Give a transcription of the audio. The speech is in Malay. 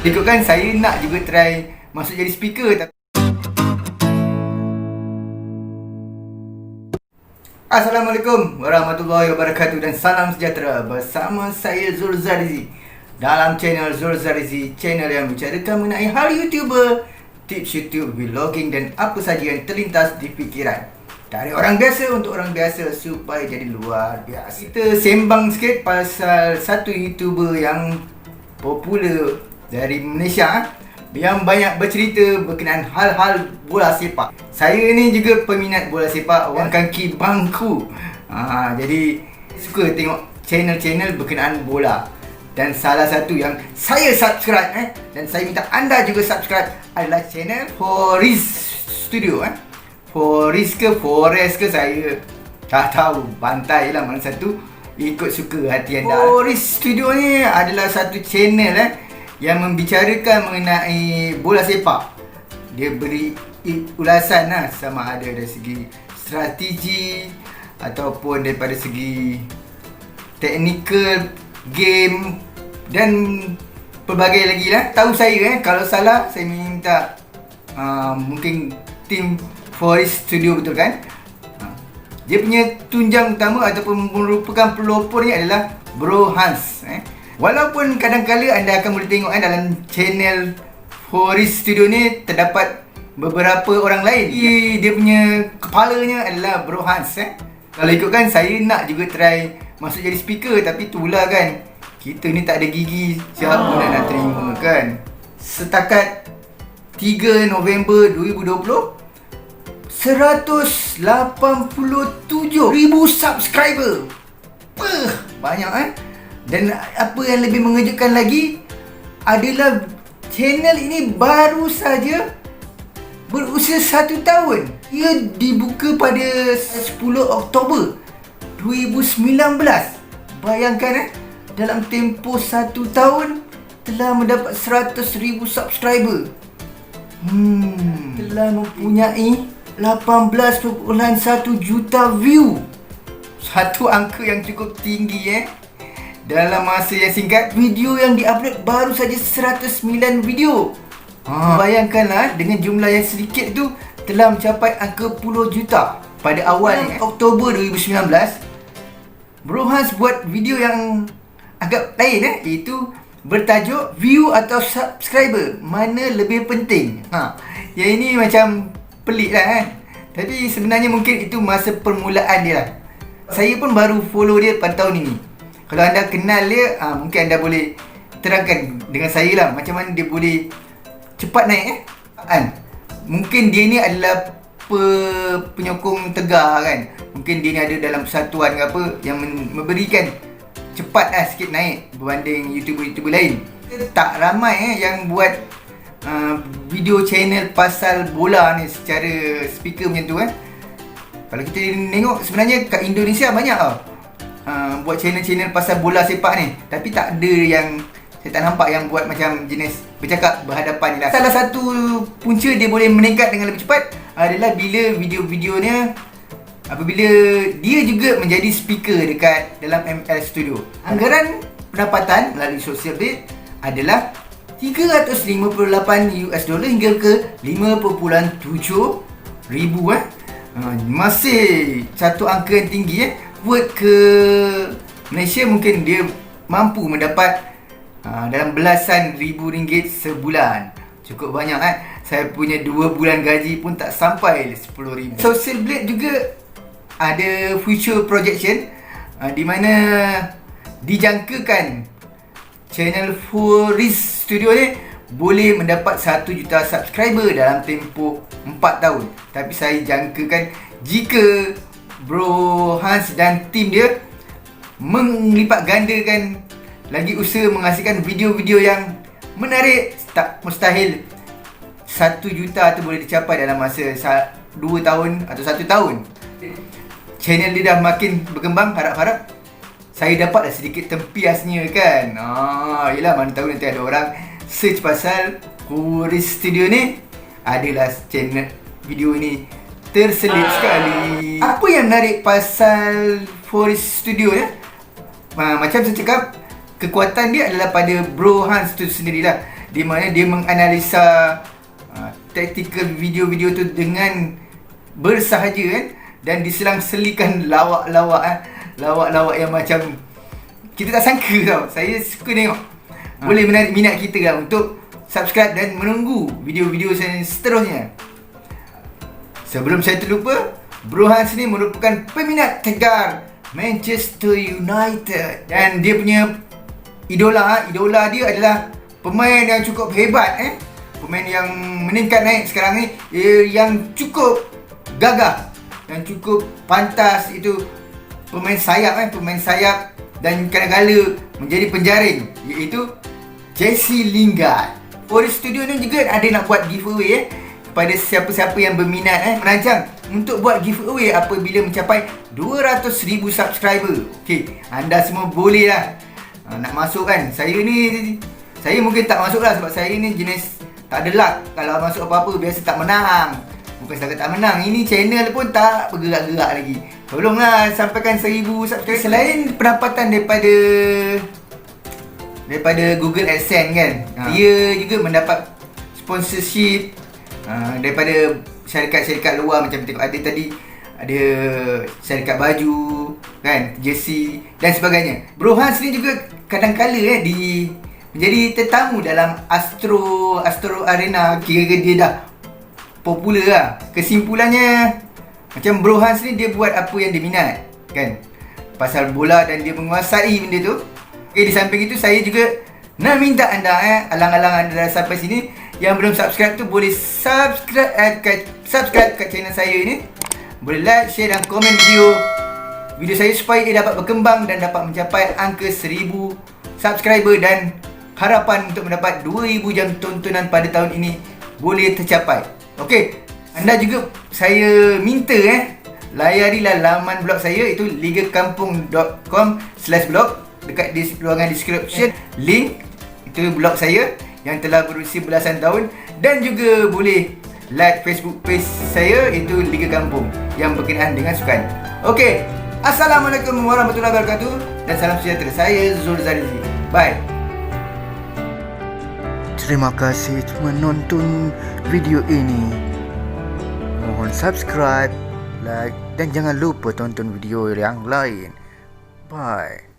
Ikutkan saya nak juga try masuk jadi speaker tapi Assalamualaikum warahmatullahi wabarakatuh dan salam sejahtera bersama saya Zul Zarizi dalam channel Zul Zarizi channel yang membicarakan mengenai hal YouTuber, tips YouTube, vlogging dan apa saja yang terlintas di fikiran dari orang biasa untuk orang biasa supaya jadi luar biasa. Kita sembang sikit pasal satu YouTuber yang popular dari Malaysia yang banyak bercerita berkenaan hal-hal bola sepak. Saya ni juga peminat bola sepak, orang kaki bangku. Ha, jadi suka tengok channel-channel berkenaan bola. Dan salah satu yang saya subscribe eh dan saya minta anda juga subscribe adalah channel Foris Studio eh. Foris ke Forest ke saya tak tahu bantai lah mana satu ikut suka hati anda. Foris Studio ni adalah satu channel eh yang membicarakan mengenai bola sepak. Dia beri ulasan lah sama ada dari segi strategi ataupun daripada segi technical game dan pelbagai lagi lah. Tahu saya eh kalau salah saya minta uh, mungkin tim Forest Studio betul kan? Uh, dia punya tunjang utama ataupun merupakan pelopornya adalah Bro Hans eh. Walaupun kadang-kala anda akan boleh tengok eh, dalam channel Forest Studio ni terdapat beberapa orang lain. Dia, dia punya kepalanya adalah Bro Hans eh. Kalau ikutkan saya nak juga try masuk jadi speaker tapi itulah kan kita ni tak ada gigi siapa nak nak terima kan. Setakat 3 November 2020 187,000 subscriber. Puh, banyak eh. Dan apa yang lebih mengejutkan lagi adalah channel ini baru saja berusia satu tahun. Ia dibuka pada 10 Oktober 2019. Bayangkan eh, dalam tempoh satu tahun telah mendapat 100,000 subscriber. Hmm, telah mempunyai 18.1 juta view. Satu angka yang cukup tinggi eh. Dalam masa yang singkat, video yang diupload baru saja 109 video. Ha, bayangkanlah dengan jumlah yang sedikit tu telah mencapai angka puluh juta. Pada awal eh, Oktober 2019, Bro Hans buat video yang agak lain eh iaitu bertajuk view atau subscriber mana lebih penting. Ha, yang ini macam pelik lah kan. Tapi sebenarnya mungkin itu masa permulaan dia lah. Saya pun baru follow dia pada tahun ini. Kalau anda kenal dia, ha, mungkin anda boleh terangkan dengan saya lah macam mana dia boleh cepat naik eh. Kan? Mungkin dia ni adalah pe, penyokong tegar kan. Mungkin dia ni ada dalam persatuan ke apa yang memberikan cepat lah sikit naik berbanding YouTuber-YouTuber lain. Tak ramai eh yang buat uh, video channel pasal bola ni secara speaker macam tu kan. Kalau kita tengok sebenarnya kat Indonesia banyak tau. Uh, buat channel-channel pasal bola sepak ni. Tapi tak ada yang saya tak nampak yang buat macam jenis bercakap berhadapan ni lah. Salah satu punca dia boleh meningkat dengan lebih cepat adalah bila video-videonya apabila dia juga menjadi speaker dekat dalam ML Studio. Anggaran pendapatan melalui social bid adalah 358 US dollar hingga ke 5.7 ribu eh. Ha, masih satu angka yang tinggi eh. Buat ke Malaysia mungkin dia mampu mendapat ha, dalam belasan ribu ringgit sebulan. Cukup banyak kan? Saya punya 2 bulan gaji pun tak sampai 10 ribu. Social Blade juga ada future projection uh, di mana dijangkakan channel Furis Studio ni boleh mendapat 1 juta subscriber dalam tempoh 4 tahun. Tapi saya jangkakan jika Bro Hans dan tim dia menglipat gandakan lagi usaha menghasilkan video-video yang menarik. Tak mustahil 1 juta tu boleh dicapai dalam masa 2 tahun atau 1 tahun. Channel dia dah makin berkembang harap-harap saya dapat dah sedikit tempiasnya kan. Ah, yelah mana tahu nanti ada orang search pasal Huris Studio ni. Adalah channel video ini terselip sekali. Apa yang menarik pasal Huris Studio ya? Ah, macam saya cakap kekuatan dia adalah pada Bro Hans tu sendirilah. Di mana dia menganalisa uh, tactical video-video tu dengan bersahaja kan? Dan diselang-selikan lawak-lawak eh. lawak-lawak yang macam kita tak sangka tau. Saya suka tengok. Ha. boleh menarik minat kita lah untuk subscribe dan menunggu video-video saya seterusnya sebelum saya terlupa Bro Hans ni merupakan peminat tegar Manchester United. Dan dia punya idola idola dia adalah pemain yang cukup hebat eh? Pemain yang meningkat naik sekarang ni yang cukup gagah dan cukup pantas itu pemain sayap eh? Pemain sayap dan kadang-kala menjadi penjaring iaitu Jesse Lingard. Ori Studio ni juga ada nak buat giveaway eh kepada siapa-siapa yang berminat eh merancang untuk buat giveaway apabila mencapai 200,000 subscriber. Okey, anda semua boleh lah ha, nak masuk kan. Saya ni saya mungkin tak masuk lah sebab saya ni jenis tak ada luck kalau masuk apa-apa biasa tak menang. Bukan setakat tak menang, ini channel pun tak bergerak-gerak lagi. Tolonglah sampaikan 1000 subscriber. Selain pendapatan daripada daripada Google AdSense kan. Ha. Dia juga mendapat sponsorship uh, daripada syarikat-syarikat luar macam tengok ada tadi ada syarikat baju kan jersey dan sebagainya. Bro Hans ni juga kadang-kala eh di menjadi tetamu dalam Astro Astro Arena kira dia dah popular lah. Kesimpulannya macam Bro Hans ni dia buat apa yang dia minat kan. Pasal bola dan dia menguasai benda tu. Okay, di samping itu saya juga nak minta anda eh alang-alang anda sampai sini yang belum subscribe tu boleh subscribe eh, kat, subscribe kat channel saya ni. Boleh like, share dan komen video video saya supaya ia dapat berkembang dan dapat mencapai angka 1000 subscriber dan harapan untuk mendapat 2000 jam tontonan pada tahun ini boleh tercapai. Okey, anda juga saya minta eh layarilah laman blog saya itu ligakampung.com/blog dekat di ruangan description link itu blog saya yang telah berusia belasan tahun dan juga boleh like Facebook page saya itu Liga Kampung yang berkenaan dengan sukan. Okey, Assalamualaikum warahmatullahi wabarakatuh dan salam sejahtera. Saya Zul Zarizi. Bye. Terima kasih telah menonton video ini. Mohon subscribe, like dan jangan lupa tonton video yang lain. Bye.